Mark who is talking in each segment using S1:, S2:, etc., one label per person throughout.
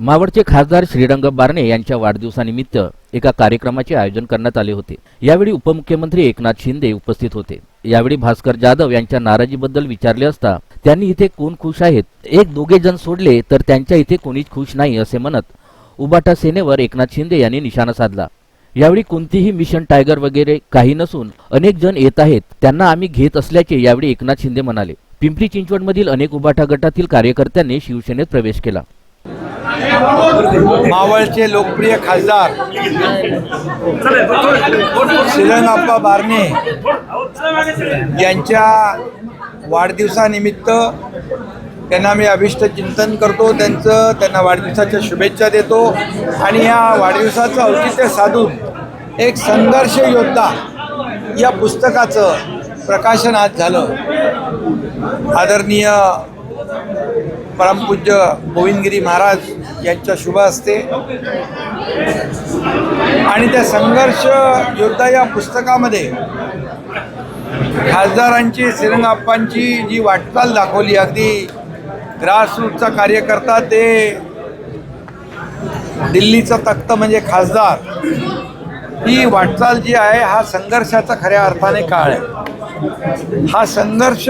S1: मावळचे खासदार श्रीरंग बारणे यांच्या वाढदिवसानिमित्त एका कार्यक्रमाचे आयोजन करण्यात आले होते. यावेळी उपमुख्यमंत्री एकनाथ शिंदे उपस्थित होते. यावेळी भास्कर जाधव यांच्या नाराजीबद्दल विचारले असता त्यांनी इथे कोण खुश आहेत? एक दोघे जण सोडले तर त्यांच्या इथे कोणीच खुश नाही असे म्हणत उबाटा सेनेवर एकनाथ शिंदे यांनी निशाणा साधला. यावेळी कोणतीही मिशन टायगर वगैरे काही नसून अनेक जण येत आहेत त्यांना आम्ही घेत असल्याचे यावेळी एकनाथ शिंदे म्हणाले. पिंपरी चिंचवडमधील अनेक उबाटा गटातील कार्यकर्त्यांनी शिवसेनेत प्रवेश केला.
S2: मावळचे लोकप्रिय खासदार श्रीरंगाप्पा बारणे यांच्या वाढदिवसानिमित्त त्यांना मी अभिष्ट चिंतन करतो त्यांचं त्यांना वाढदिवसाच्या शुभेच्छा देतो आणि या वाढदिवसाचं औचित्य साधून एक संघर्ष योद्धा या पुस्तकाचं प्रकाशन आज झालं. आदरणीय परमपूज्य गोविंदगिरी महाराज यांच्या शुभ असते आणि त्या संघर्ष योद्धा या पुस्तकामध्ये खासदारांची श्रीरंगाप्पांची जी वाटचाल दाखवली अगदी ग्रासरूटचा कार्यकर्ता ते दिल्लीचा तख्त म्हणजे खासदार. ही वाटचाल जी आहे हा संघर्षाचा खऱ्या अर्थाने काळ आहे. हा संघर्ष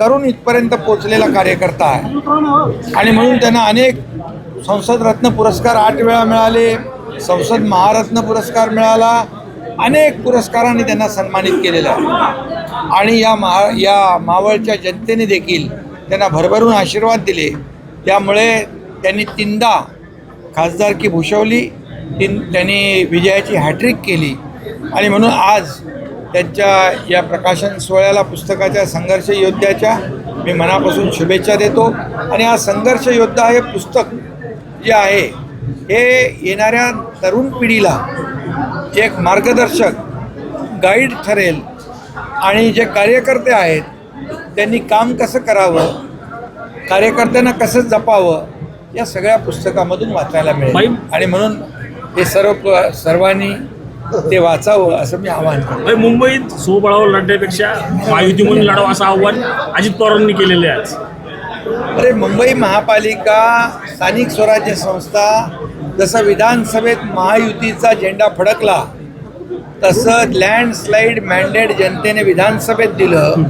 S2: करून इथपर्यंत पोचलेला कार्यकर्ता आहे. आणि म्हणून त्यांना अनेक संसद रत्न पुरस्कार आठ वेळा मिळाले संसद महारत्न पुरस्कार मिळाला अनेक पुरस्कारांनी त्यांना सन्मानित केलेलं आहे. आणि या महा या मावळच्या जनतेने देखील त्यांना भरभरून आशीर्वाद दिले. त्यामुळे त्यांनी तीनदा खासदारकी भूषवली. तीन त्यांनी विजयाची हॅट्रिक केली. आणि म्हणून आज त्यांच्या या प्रकाशन सोहळ्याला पुस्तकाच्या संघर्ष योद्ध्याच्या मी मनापासून शुभेच्छा देतो. आणि हा संघर्ष योद्धा हे पुस्तक जे आहे हे येणाऱ्या तरुण पिढीला एक मार्गदर्शक गाईड ठरेल आणि जे कार्यकर्ते आहेत त्यांनी काम कसं करावं कार्यकर्त्यांना कसं जपावं या सगळ्या पुस्तकामधून वाचायला मिळेल. आणि म्हणून हे सर्व सर्वांनी ते वाचावं असं मी आवाहन करतो.
S3: भाई मुंबईत स्वबळावर लढण्यापेक्षा महायुतीमधून लढावं असं आव्हान अजित पवारांनी केलेलं आहे आज.
S2: अरे मुंबई महापालिका स्थानिक स्वराज्य संस्था जसं विधानसभेत महायुतीचा झेंडा फडकला तसं लँडस्लाईड मॅन्डेट जनतेने विधानसभेत दिलं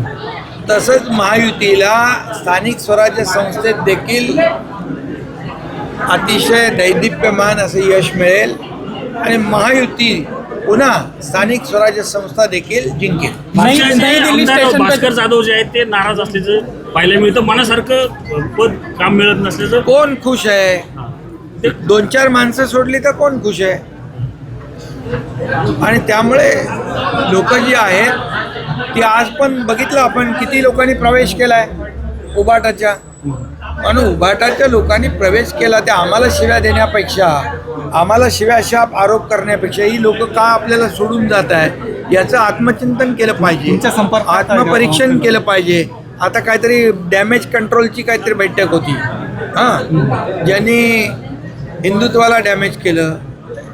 S2: तसंच महायुतीला स्थानिक स्वराज्य संस्थेत देखील अतिशय दैदिप्यमान असं यश मिळेल आणि महायुती पुन्हा स्थानिक स्वराज्य संस्था देखील जिंकेल.
S3: आमदार भास्कर जाधव जे आहेत ते नाराज असल्याचं पाहायला मिळतं. मनासारखं पद काम मिळत नसल्याचं
S2: कोण खुश आहे?
S3: ते
S2: दोन चार माणसं सोडली तर कोण खुश आहे? आणि त्यामुळे लोक जी आहेत ती आज पण बघितलं आपण किती लोकांनी प्रवेश केलाय उबाटाच्या. पण उबाटाच्या लोकांनी प्रवेश केला ते आम्हाला शिव्या देण्यापेक्षा आम्हाला शिव्या शाप आरोप करण्यापेक्षा ही लोक का आपल्याला सोडून जात आहे याचं आत्मचिंतन केलं पाहिजे. आत्मपरीक्षण केलं पाहिजे. आता काहीतरी डॅमेज कंट्रोलची काहीतरी बैठक होती. हां? ज्यांनी हिंदुत्वाला डॅमेज केलं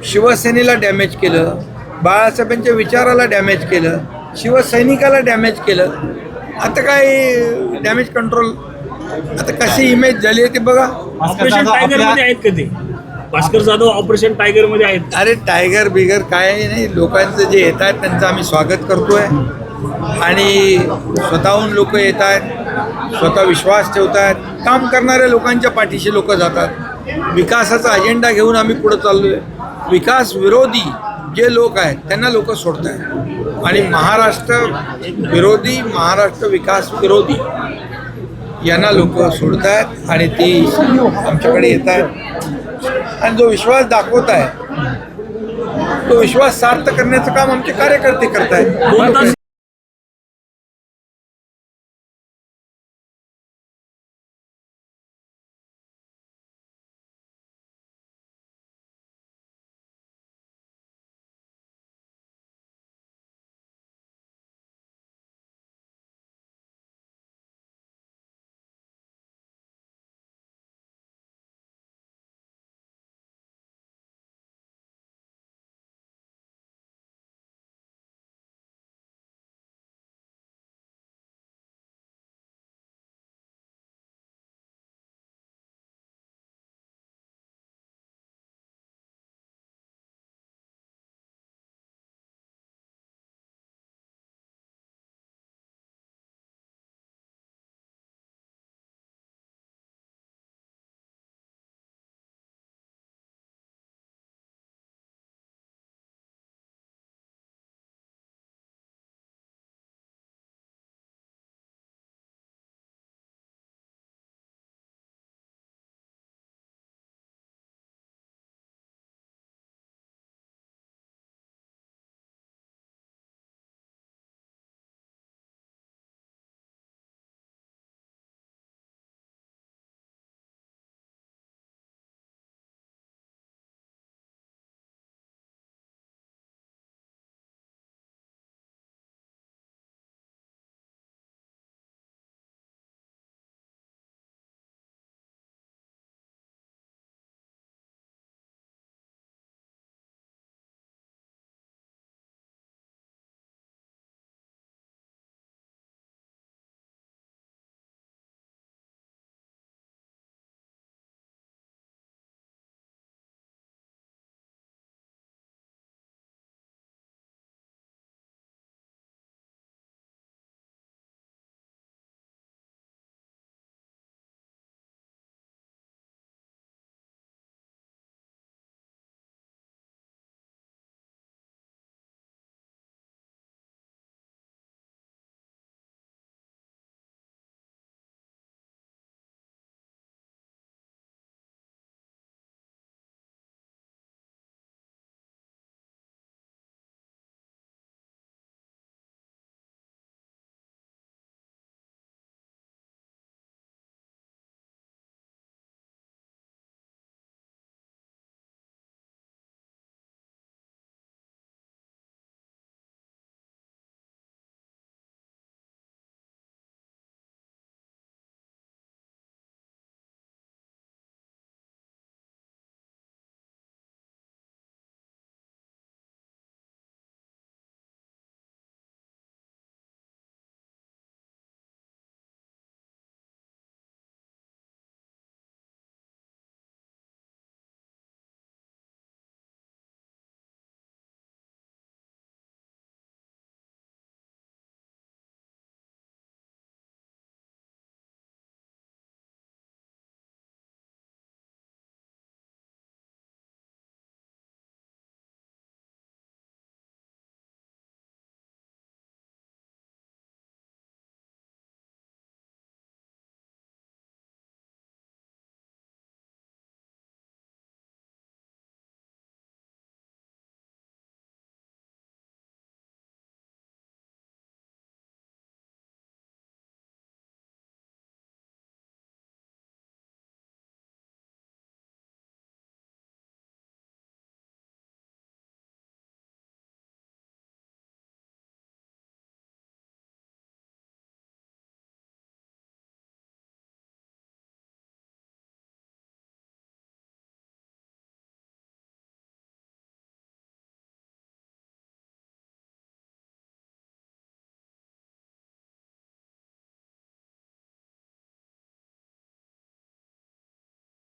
S2: शिवसेनेला डॅमेज केलं बाळासाहेबांच्या विचाराला डॅमेज केलं शिवसैनिकाला डॅमेज केलं आता काय डॅमेज कंट्रोल आता कशी इमेज झाली आहे ते बघा.
S3: ऑपरेशन टायगरमध्ये आहेत का ते? भास्कर जाधव ऑपरेशन टायगरमध्ये आहेत.
S2: अरे टायगर बिगर काय नाही लोकांचं जे येत आहेत त्यांचं आम्ही स्वागत करतोय. आणि स्वतःहून लोक येत आहेत स्वतः विश्वास ठेवत आहेत. काम करणाऱ्या लोकांच्या पाठीशी लोक जातात. विकासाचा अजेंडा घेऊन आम्ही पुढे चाललोय. विकास विरोधी जे लोक आहेत त्यांना लोक सोडत आहेत आणि महाराष्ट्र विरोधी महाराष्ट्र विकास विरोधी. यांना लोक सोडत आहेत आणि ते आमच्याकडे येत आहेत आणि जो विश्वास दाखवत आहे तो विश्वास सार्थ करण्याचं काम आमचे कार्यकर्ते करत आहेत